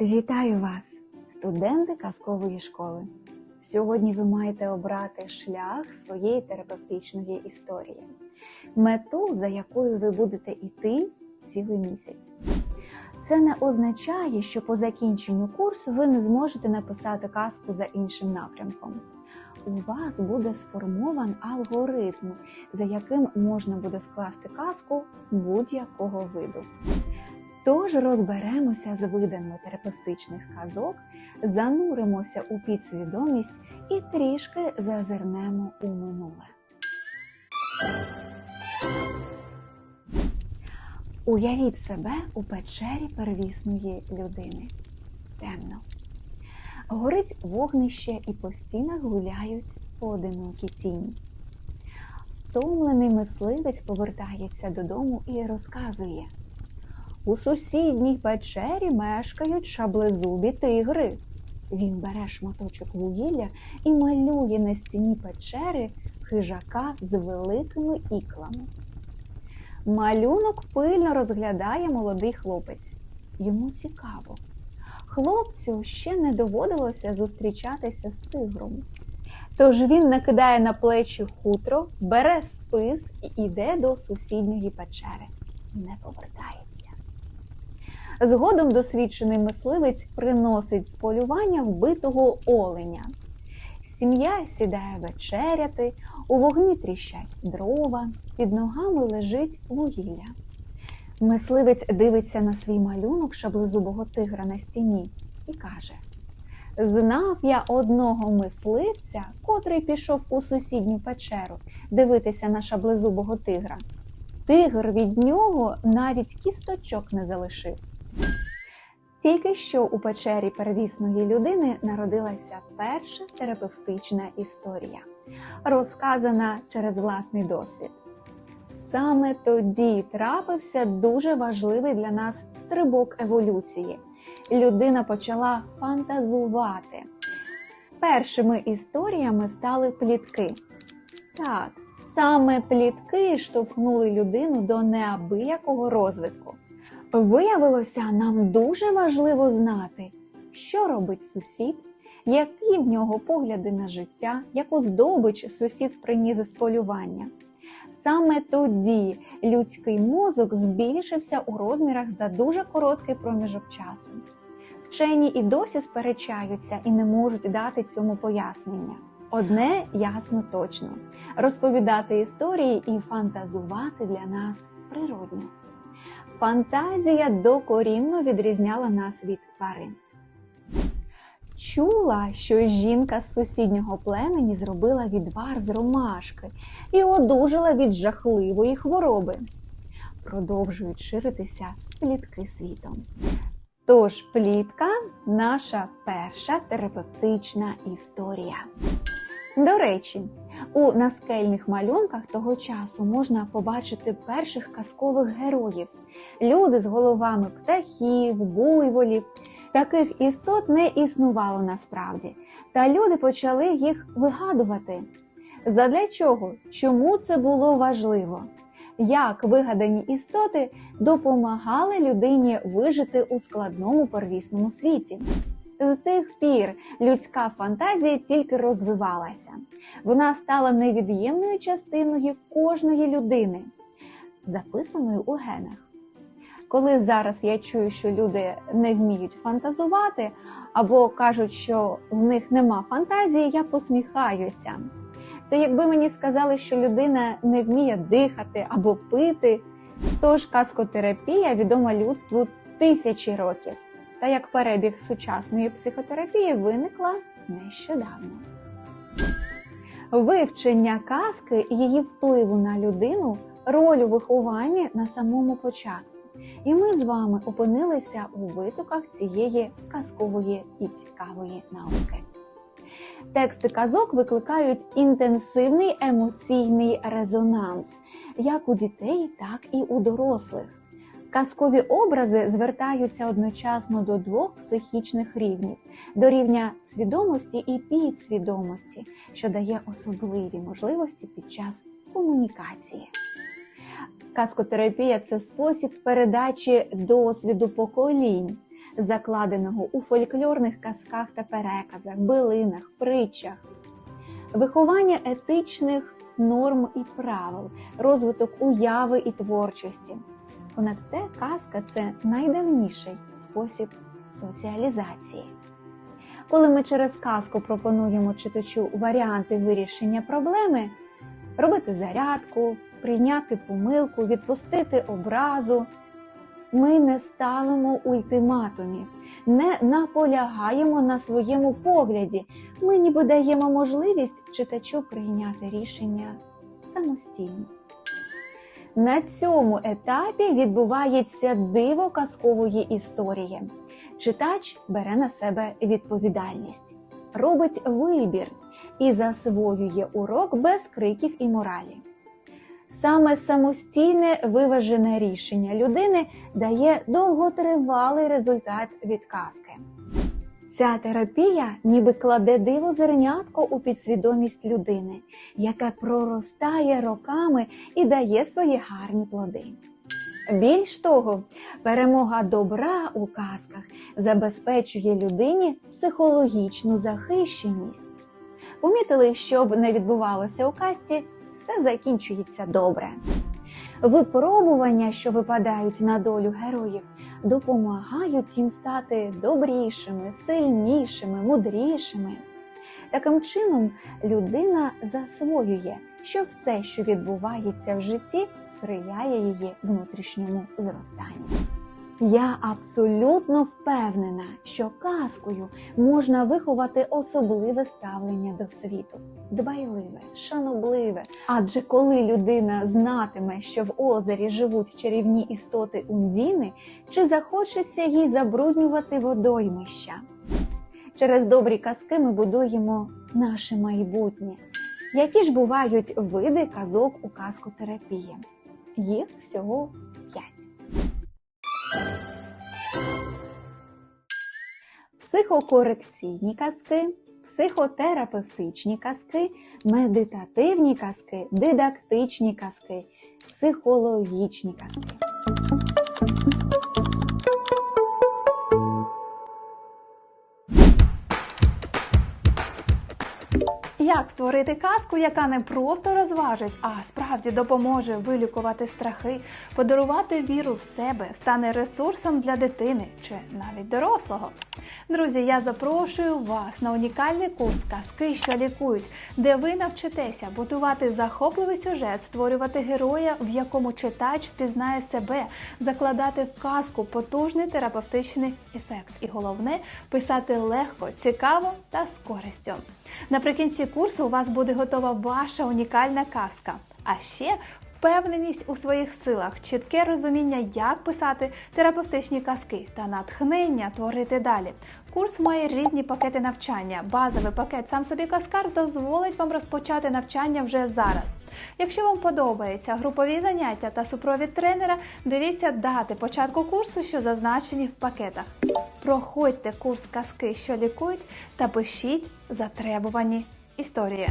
Вітаю вас, студенти казкової школи. Сьогодні ви маєте обрати шлях своєї терапевтичної історії, мету, за якою ви будете йти цілий місяць. Це не означає, що по закінченню курсу ви не зможете написати казку за іншим напрямком. У вас буде сформован алгоритм, за яким можна буде скласти казку будь-якого виду. Тож розберемося з видами терапевтичних казок, зануримося у підсвідомість і трішки зазирнемо у минуле. Уявіть себе у печері первісної людини. Темно. Горить вогнище і по стінах гуляють поодинокі тіні. Втомлений мисливець повертається додому і розказує. У сусідній печері мешкають шаблезубі тигри. Він бере шматочок вугілля і малює на стіні печери хижака з великими іклами. Малюнок пильно розглядає молодий хлопець. Йому цікаво. Хлопцю ще не доводилося зустрічатися з тигром. Тож він накидає на плечі хутро, бере спис і йде до сусідньої печери. Не повертається. Згодом досвідчений мисливець приносить з полювання вбитого оленя. Сім'я сідає вечеряти, у вогні тріщать дрова, під ногами лежить вугілля. Мисливець дивиться на свій малюнок шаблезубого тигра на стіні і каже: Знав я одного мисливця, котрий пішов у сусідню печеру дивитися на шаблезубого тигра. Тигр від нього навіть кісточок не залишив. Тільки що у печері первісної людини народилася перша терапевтична історія, розказана через власний досвід. Саме тоді трапився дуже важливий для нас стрибок еволюції. Людина почала фантазувати. Першими історіями стали плітки. Так, саме плітки штовхнули людину до неабиякого розвитку. Виявилося, нам дуже важливо знати, що робить сусід, які в нього погляди на життя, яку здобич сусід приніс з полювання. Саме тоді людський мозок збільшився у розмірах за дуже короткий проміжок часу. Вчені і досі сперечаються і не можуть дати цьому пояснення. Одне ясно точно: розповідати історії і фантазувати для нас природно. Фантазія докорінно відрізняла нас від тварин. Чула, що жінка з сусіднього племені зробила відвар з ромашки і одужала від жахливої хвороби. Продовжують ширитися плітки світом. Тож плітка наша перша терапевтична історія. До речі, у наскельних малюнках того часу можна побачити перших казкових героїв люди з головами птахів, буйволів. Таких істот не існувало насправді, та люди почали їх вигадувати. Задля чого? Чому це було важливо? Як вигадані істоти допомагали людині вижити у складному первісному світі? З тих пір людська фантазія тільки розвивалася. Вона стала невід'ємною частиною кожної людини, записаною у генах. Коли зараз я чую, що люди не вміють фантазувати, або кажуть, що в них нема фантазії, я посміхаюся. Це якби мені сказали, що людина не вміє дихати або пити. Тож казкотерапія відома людству тисячі років та як перебіг сучасної психотерапії виникла нещодавно. Вивчення казки і її впливу на людину роль у вихованні на самому початку. І ми з вами опинилися у витоках цієї казкової і цікавої науки. Тексти казок викликають інтенсивний емоційний резонанс як у дітей, так і у дорослих. Казкові образи звертаються одночасно до двох психічних рівнів: до рівня свідомості і підсвідомості, що дає особливі можливості під час комунікації. Казкотерапія це спосіб передачі досвіду поколінь, закладеного у фольклорних казках та переказах, билинах, притчах, виховання етичних норм і правил, розвиток уяви і творчості. Понад те, казка це найдавніший спосіб соціалізації. Коли ми через казку пропонуємо читачу варіанти вирішення проблеми, робити зарядку, прийняти помилку, відпустити образу, ми не ставимо ультиматумів, не наполягаємо на своєму погляді. Ми ніби даємо можливість читачу прийняти рішення самостійно. На цьому етапі відбувається диво казкової історії. Читач бере на себе відповідальність, робить вибір і засвоює урок без криків і моралі. Саме самостійне виважене рішення людини дає довготривалий результат від казки. Ця терапія ніби кладе диво зернятко у підсвідомість людини, яке проростає роками і дає свої гарні плоди. Більш того, перемога добра у казках забезпечує людині психологічну захищеність. Помітили, щоб не відбувалося у казці, все закінчується добре. Випробування, що випадають на долю героїв, допомагають їм стати добрішими, сильнішими, мудрішими. Таким чином, людина засвоює, що все, що відбувається в житті, сприяє її внутрішньому зростанню. Я абсолютно впевнена, що казкою можна виховати особливе ставлення до світу, дбайливе, шанобливе. Адже коли людина знатиме, що в озері живуть чарівні істоти Ундіни, чи захочеться їй забруднювати водоймища? Через добрі казки ми будуємо наше майбутнє. Які ж бувають види казок у казкотерапії? Їх всього Психокорекційні казки, психотерапевтичні казки, медитативні казки, дидактичні казки, психологічні казки. Як створити казку, яка не просто розважить, а справді допоможе вилікувати страхи, подарувати віру в себе, стане ресурсом для дитини чи навіть дорослого. Друзі, я запрошую вас на унікальний курс казки, що лікують, де ви навчитеся будувати захопливий сюжет, створювати героя, в якому читач впізнає себе, закладати в казку потужний терапевтичний ефект. І головне писати легко, цікаво та з користю. Наприкінці курсу у вас буде готова ваша унікальна казка. А ще впевненість у своїх силах, чітке розуміння, як писати терапевтичні казки та натхнення творити далі. Курс має різні пакети навчання. Базовий пакет сам собі каскар дозволить вам розпочати навчання вже зараз. Якщо вам подобаються групові заняття та супровід тренера, дивіться дати початку курсу, що зазначені в пакетах. Проходьте курс казки, що лікують, та пишіть затребувані історії.